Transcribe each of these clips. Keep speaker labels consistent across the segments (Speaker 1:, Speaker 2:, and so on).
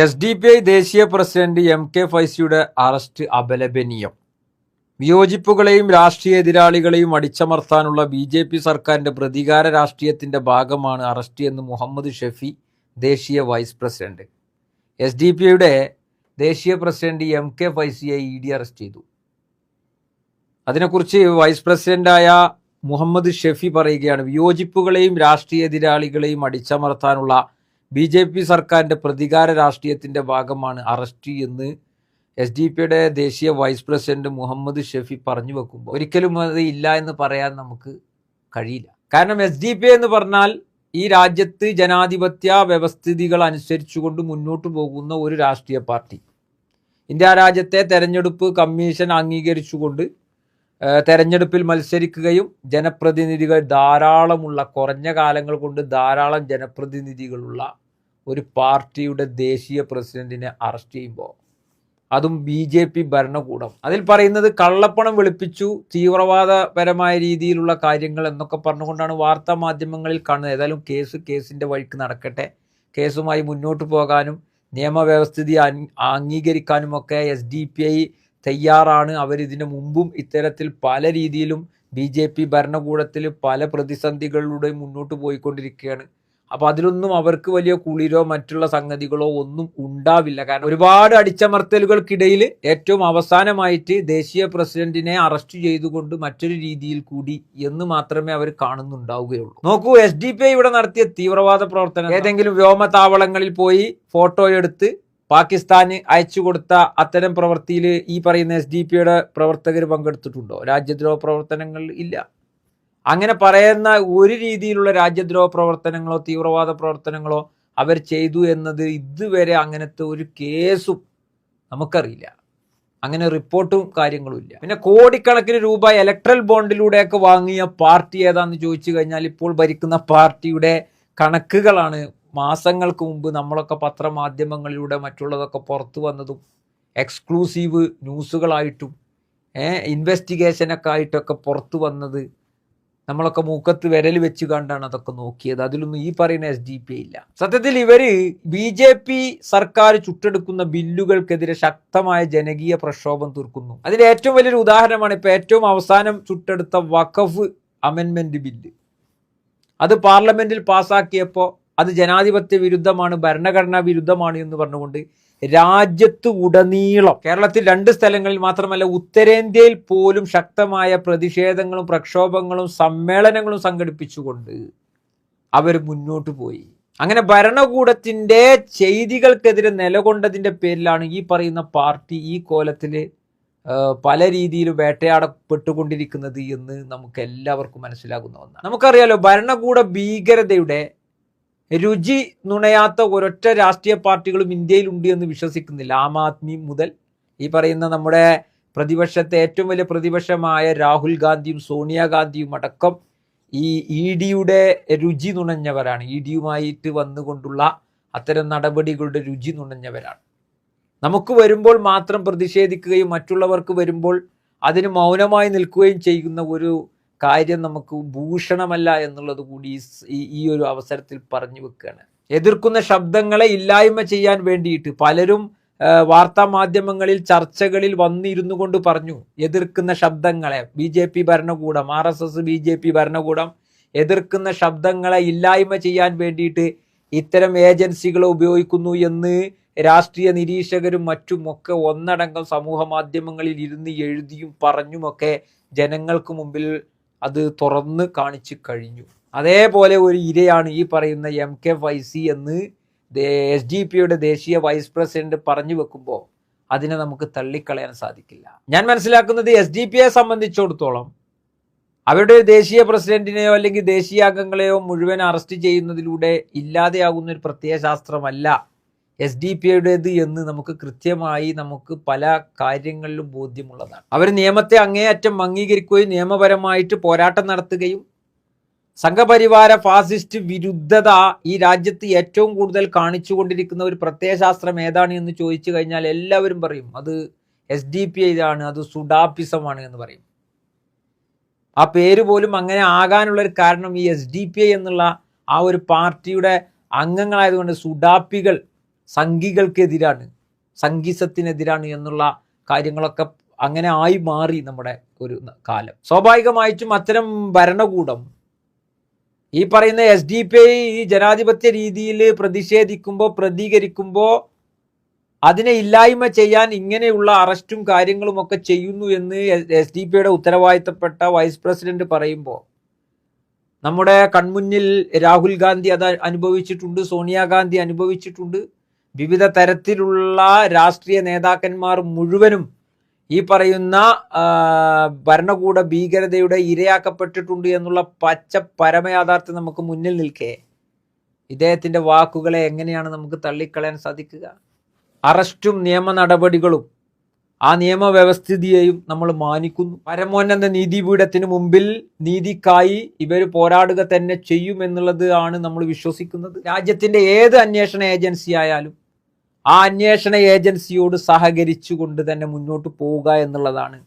Speaker 1: S D P I ദേശീയ president M K ഫൈസിയുടെ arrest അപലപനീയം. വിയോജിപ്പുകളെയും രാഷ്ട്രീയ എതിരാളികളെയും അടിച്ചമർത്താനുള്ള ബി ജെ പി സർക്കാരിന്റെ പ്രതികാര രാഷ്ട്രീയത്തിന്റെ ഭാഗമാണ് അറസ്റ്റ് എന്ന് മുഹമ്മദ് ഷെഫി ദേശീയ vice president. S D P ഐയുടെ ദേശീയ പ്രസിഡന്റ് എം കെ ഫൈസിയെ ഇ ഡി അറസ്റ്റ് ചെയ്തു. അതിനെക്കുറിച്ച് വൈസ് പ്രസിഡന്റായ മുഹമ്മദ് ഷെഫി പറയുകയാണ് വിയോജിപ്പുകളെയും രാഷ്ട്രീയ എതിരാളികളെയും അടിച്ചമർത്താനുള്ള ബി ജെ പി സർക്കാരിന്റെ പ്രതികാര രാഷ്ട്രീയത്തിന്റെ ഭാഗമാണ് അറസ്റ്റ് എന്ന് എസ് ഡി പിയുടെ ദേശീയ വൈസ് പ്രസിഡന്റ് മുഹമ്മദ് ഷെഫി പറഞ്ഞു വെക്കുമ്പോൾ ഒരിക്കലും അത് ഇല്ല എന്ന് പറയാൻ നമുക്ക് കഴിയില്ല. കാരണം എസ് ഡി പി എന്ന് പറഞ്ഞാൽ ഈ രാജ്യത്ത് ജനാധിപത്യ വ്യവസ്ഥിതികൾ അനുസരിച്ചുകൊണ്ട് മുന്നോട്ട് പോകുന്ന ഒരു രാഷ്ട്രീയ പാർട്ടി. ഇന്ത്യ രാജ്യത്തെ തെരഞ്ഞെടുപ്പ് കമ്മീഷൻ അംഗീകരിച്ചുകൊണ്ട് തെരഞ്ഞെടുപ്പിൽ മത്സരിക്കുകയും ജനപ്രതിനിധികൾ ധാരാളമുള്ള കുറഞ്ഞ കാലങ്ങൾ കൊണ്ട് ധാരാളം ജനപ്രതിനിധികളുള്ള ഒരു പാർട്ടിയുടെ ദേശീയ പ്രസിഡന്റിനെ അറസ്റ്റ് ചെയ്യുമ്പോൾ അതും ബി ജെ പി ഭരണകൂടം. അതിൽ പറയുന്നത് കള്ളപ്പണം വെളുപ്പിച്ചു തീവ്രവാദപരമായ രീതിയിലുള്ള കാര്യങ്ങൾ എന്നൊക്കെ പറഞ്ഞുകൊണ്ടാണ് വാർത്താ മാധ്യമങ്ങളിൽ കാണുന്നത്. ഏതായാലും കേസ് കേസിന്റെ വഴിക്ക് നടക്കട്ടെ. കേസുമായി മുന്നോട്ട് പോകാനും നിയമവ്യവസ്ഥിതി അംഗീകരിക്കാനും അംഗീകരിക്കാനുമൊക്കെ എസ് ഡി പി ഐ തയ്യാറാണ്. അവരിതിനു മുമ്പും ഇത്തരത്തിൽ പല രീതിയിലും ബി ജെ പി ഭരണകൂടത്തിൽ പല പ്രതിസന്ധികളിലൂടെ മുന്നോട്ട് പോയിക്കൊണ്ടിരിക്കുകയാണ്. അപ്പൊ അതിലൊന്നും അവർക്ക് വലിയ കുളിരോ മറ്റുള്ള സംഗതികളോ ഒന്നും ഉണ്ടാവില്ല. കാരണം ഒരുപാട് അടിച്ചമർത്തലുകൾക്കിടയിൽ ഏറ്റവും അവസാനമായിട്ട് ദേശീയ പ്രസിഡന്റിനെ അറസ്റ്റ് ചെയ്തുകൊണ്ട് മറ്റൊരു രീതിയിൽ കൂടി എന്ന് മാത്രമേ അവർ കാണുന്നുണ്ടാവുകയുള്ളൂ. നോക്കൂ എസ് ഡി പി ഇവിടെ നടത്തിയ തീവ്രവാദ പ്രവർത്തനം ഏതെങ്കിലും വ്യോമതാവളങ്ങളിൽ പോയി ഫോട്ടോ എടുത്ത് പാകിസ്ഥാന് അയച്ചു കൊടുത്ത അത്തരം പ്രവൃത്തിയിൽ ഈ പറയുന്ന എസ് ഡി പിയുടെ പ്രവർത്തകർ പങ്കെടുത്തിട്ടുണ്ടോ? രാജ്യദ്രോഹ പ്രവർത്തനങ്ങൾ ഇല്ല. അങ്ങനെ പറയുന്ന ഒരു രീതിയിലുള്ള രാജ്യദ്രോഹ പ്രവർത്തനങ്ങളോ തീവ്രവാദ പ്രവർത്തനങ്ങളോ അവർ ചെയ്തു എന്നത് ഇതുവരെ അങ്ങനത്തെ ഒരു കേസും നമുക്കറിയില്ല. അങ്ങനെ റിപ്പോർട്ടും കാര്യങ്ങളും ഇല്ല. പിന്നെ കോടിക്കണക്കിന് രൂപ ഇലക്ട്രൽ ബോണ്ടിലൂടെയൊക്കെ വാങ്ങിയ പാർട്ടി ഏതാന്ന് ചോദിച്ചു കഴിഞ്ഞാൽ ഇപ്പോൾ ഭരിക്കുന്ന പാർട്ടിയുടെ കണക്കുകളാണ്. മാസങ്ങൾക്ക് മുമ്പ് നമ്മളൊക്കെ പത്രമാധ്യമങ്ങളിലൂടെ മറ്റുള്ളതൊക്കെ പുറത്തു വന്നതും എക്സ്ക്ലൂസീവ് ന്യൂസുകളായിട്ടും ഇൻവെസ്റ്റിഗേഷനൊക്കെ ആയിട്ടൊക്കെ പുറത്തു വന്നത് നമ്മളൊക്കെ മൂക്കത്ത് വിരൽ വെച്ച് കണ്ടാണ് അതൊക്കെ നോക്കിയത്. അതിലൊന്നും ഈ പറയുന്ന എസ് ഡി പി ഇല്ല. സത്യത്തിൽ ഇവർ ബി ജെ പി സർക്കാർ ചുട്ടെടുക്കുന്ന ബില്ലുകൾക്കെതിരെ ശക്തമായ ജനകീയ പ്രക്ഷോഭം തീർക്കുന്നു. അതിന്റെ ഏറ്റവും വലിയൊരു ഉദാഹരണമാണ് ഇപ്പൊ ഏറ്റവും അവസാനം ചുട്ടെടുത്ത വഖഫ് അമെൻമെന്റ് ബില്ല്. അത് പാർലമെന്റിൽ പാസാക്കിയപ്പോൾ അത് ജനാധിപത്യ വിരുദ്ധമാണ് ഭരണഘടനാ വിരുദ്ധമാണ് എന്ന് പറഞ്ഞുകൊണ്ട് രാജ്യത്ത് ഉടനീളം കേരളത്തിൽ രണ്ട് സ്ഥലങ്ങളിൽ മാത്രമല്ല ഉത്തരേന്ത്യയിൽ പോലും ശക്തമായ പ്രതിഷേധങ്ങളും പ്രക്ഷോഭങ്ങളും സമ്മേളനങ്ങളും സംഘടിപ്പിച്ചുകൊണ്ട് അവർ മുന്നോട്ട് പോയി. അങ്ങനെ ഭരണകൂടത്തിന്റെ ചെയ്തികൾക്കെതിരെ നിലകൊണ്ടതിന്റെ പേരിലാണ് ഈ പറയുന്ന പാർട്ടി ഈ കോലത്തിൽ പല രീതിയിൽ വേട്ടയാടപ്പെട്ടുകൊണ്ടിരിക്കുന്നത് എന്ന് നമുക്ക് എല്ലാവർക്കും മനസ്സിലാകുന്ന ഒന്നാണ്. നമുക്കറിയാലോ ഭരണകൂട ഭീകരതയുടെ രുചി നുണയാത്ത ഒരൊറ്റ രാഷ്ട്രീയ പാർട്ടികളും ഇന്ത്യയിൽ ഉണ്ട് എന്ന് വിശ്വസിക്കുന്നില്ല. ആം ആദ്മി മുതൽ ഈ പറയുന്ന നമ്മുടെ പ്രതിപക്ഷത്തെ ഏറ്റവും വലിയ പ്രതിപക്ഷമായ രാഹുൽ ഗാന്ധിയും സോണിയാഗാന്ധിയും അടക്കം ഈ ഇ ഡിയുടെ രുചി നുണഞ്ഞവരാണ്. ഇ ഡിയുമായിട്ട് വന്നുകൊണ്ടുള്ള അത്തരം നടപടികളുടെ രുചി നുണഞ്ഞവരാണ്. നമുക്ക് വരുമ്പോൾ മാത്രം പ്രതിഷേധിക്കുകയും മറ്റുള്ളവർക്ക് വരുമ്പോൾ അതിന് മൗനമായി നിൽക്കുകയും ചെയ്യുന്ന ഒരു കാര്യം നമുക്ക് ഭൂഷണമല്ല എന്നുള്ളത് കൂടി ഈ ഒരു അവസരത്തിൽ പറഞ്ഞു വെക്കുകയാണ് എതിർക്കുന്ന ശബ്ദങ്ങളെ ഇല്ലായ്മ ചെയ്യാൻ വേണ്ടിയിട്ട് പലരും വാർത്താ മാധ്യമങ്ങളിൽ ചർച്ചകളിൽ വന്നിരുന്നു കൊണ്ട് പറഞ്ഞു എതിർക്കുന്ന ശബ്ദങ്ങളെ. ബി ജെ പി ഭരണകൂടം R S S B J P ഭരണകൂടം എതിർക്കുന്ന ശബ്ദങ്ങളെ ഇല്ലായ്മ ചെയ്യാൻ വേണ്ടിയിട്ട് ഇത്തരം ഏജൻസികളെ ഉപയോഗിക്കുന്നു എന്ന് രാഷ്ട്രീയ നിരീക്ഷകരും മറ്റുമൊക്കെ ഒന്നടങ്കം സമൂഹ മാധ്യമങ്ങളിൽ ഇരുന്ന് എഴുതിയും പറഞ്ഞുമൊക്കെ ജനങ്ങൾക്ക് മുമ്പിൽ അത് തുറന്ന് കാണിച്ചു കഴിഞ്ഞു. അതേപോലെ ഒരു ഇരയാണ് ഈ പറയുന്ന എം കെ ഫൈസി എന്ന് എസ് ഡി പിയുടെ ദേശീയ വൈസ് പ്രസിഡന്റ് പറഞ്ഞു വെക്കുമ്പോൾ അതിനെ നമുക്ക് തള്ളിക്കളയാൻ സാധിക്കില്ല. ഞാൻ മനസ്സിലാക്കുന്നത് എസ് ഡി പിയെ സംബന്ധിച്ചിടത്തോളം അവരുടെ ദേശീയ പ്രസിഡന്റിനെയോ അല്ലെങ്കിൽ ദേശീയ അംഗങ്ങളെയോ മുഴുവൻ അറസ്റ്റ് ചെയ്യുന്നതിലൂടെ ഇല്ലാതെയാകുന്ന ഒരു പ്രത്യയശാസ്ത്രമല്ല. എസ് ഡി പി ഐയുടേത് എന്ന് നമുക്ക് കൃത്യമായി നമുക്ക് പല കാര്യങ്ങളിലും ബോധ്യമുള്ളതാണ്. അവർ നിയമത്തെ അങ്ങേയറ്റം അംഗീകരിക്കുകയും നിയമപരമായിട്ട് പോരാട്ടം നടത്തുകയും സംഘപരിവാര ഫാസിസ്റ്റ് വിരുദ്ധത ഈ രാജ്യത്ത് ഏറ്റവും കൂടുതൽ കാണിച്ചുകൊണ്ടിരിക്കുന്ന ഒരു പ്രത്യയശാസ്ത്രം ഏതാണ് എന്ന് ചോദിച്ചു കഴിഞ്ഞാൽ എല്ലാവരും പറയും അത് എസ് ഡി പി ഐതാണ് അത് സുഡാപ്പിസമാണ് എന്ന് പറയും. ആ പേര് പോലും അങ്ങനെ ആകാനുള്ള ഒരു കാരണം ഈ എസ് ഡി പി ഐ എന്നുള്ള ആ ഒരു പാർട്ടിയുടെ അംഗങ്ങളായതുകൊണ്ട് സുഡാപ്പികൾ സംഘികൾക്കെതിരാണ് സംഘിസത്തിനെതിരാണ് എന്നുള്ള കാര്യങ്ങളൊക്കെ അങ്ങനെ ആയി മാറി നമ്മുടെ ഒരു കാലം. സ്വാഭാവികമായിട്ടും അത്തരം ഭരണകൂടം ഈ പറയുന്ന എസ് ഡി പി ഐ ഈ ജനാധിപത്യ രീതിയിൽ പ്രതിഷേധിക്കുമ്പോൾ പ്രതികരിക്കുമ്പോൾ അതിനെ ഇല്ലായ്മ ചെയ്യാൻ ഇങ്ങനെയുള്ള അറസ്റ്റും കാര്യങ്ങളും ഒക്കെ ചെയ്യുന്നു എന്ന് എസ് ഡി പിയുടെ ഉത്തരവാദിത്തപ്പെട്ട വൈസ് പ്രസിഡന്റ് പറയുമ്പോൾ നമ്മുടെ കൺമുന്നിൽ രാഹുൽ ഗാന്ധി അത് അനുഭവിച്ചിട്ടുണ്ട് സോണിയാഗാന്ധി അനുഭവിച്ചിട്ടുണ്ട്. വിവിധ തരത്തിലുള്ള രാഷ്ട്രീയ നേതാക്കന്മാർ മുഴുവനും ഈ പറയുന്ന ഭരണകൂട ഭീകരതയുടെ ഇരയാക്കപ്പെട്ടിട്ടുണ്ട് എന്നുള്ള പച്ച പരമയാഥാർത്ഥ്യം നമുക്ക് മുന്നിൽ നിൽക്കേ. ഇദ്ദേഹത്തിന്റെ വാക്കുകളെ എങ്ങനെയാണ് നമുക്ക് തള്ളിക്കളയാൻ സാധിക്കുക? അറസ്റ്റും നിയമ നടപടികളും ആ നിയമവ്യവസ്ഥിതിയെയും നമ്മൾ മാനിക്കുന്നു. പരമോന്നത നീതിപീഠത്തിന് മുമ്പിൽ നീതിക്കായി ഇവർ പോരാടുക തന്നെ ചെയ്യുമെന്നുള്ളത് ആണ് നമ്മൾ വിശ്വസിക്കുന്നത്. രാജ്യത്തിന്റെ ഏത് അന്വേഷണ ഏജൻസി ആയാലും ആ അന്വേഷണ ഏജൻസിയോട് സഹകരിച്ചുകൊണ്ട് തന്നെ മുന്നോട്ട് പോവുക എന്നുള്ളതാണ്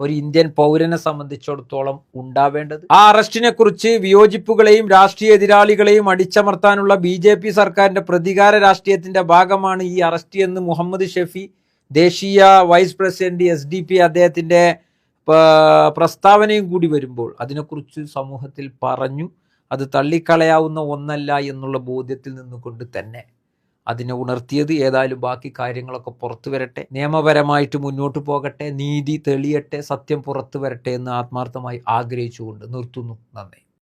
Speaker 1: ഒരു ഇന്ത്യൻ പൗരനെ സംബന്ധിച്ചിടത്തോളം ഉണ്ടാവേണ്ടത്. ആ അറസ്റ്റിനെ കുറിച്ച് വിയോജിപ്പുകളെയും രാഷ്ട്രീയ എതിരാളികളെയും അടിച്ചമർത്താനുള്ള ബി ജെ പി സർക്കാരിന്റെ പ്രതികാര രാഷ്ട്രീയത്തിന്റെ ഭാഗമാണ് ഈ അറസ്റ്റ് എന്ന് മുഹമ്മദ് ഷെഫി ദേശീയ vice president S D P അദ്ദേഹത്തിന്റെ പ്രസ്താവനയും കൂടി വരുമ്പോൾ അതിനെക്കുറിച്ച് സമൂഹത്തിൽ പറഞ്ഞു. അത് തള്ളിക്കളയാവുന്ന ഒന്നല്ല എന്നുള്ള ബോധ്യത്തിൽ നിന്നുകൊണ്ട് തന്നെ. അതിനെ ഉണർത്തിയത് ഏതായാലും ബാക്കി കാര്യങ്ങളൊക്കെ പുറത്തു വരട്ടെ. നിയമപരമായിട്ട് മുന്നോട്ട് പോകട്ടെ. നീതി തെളിയട്ടെ. സത്യം പുറത്തു വരട്ടെ എന്ന് ആത്മാർത്ഥമായി ആഗ്രഹിച്ചുകൊണ്ട് നിർത്തുന്നു. നന്ദി.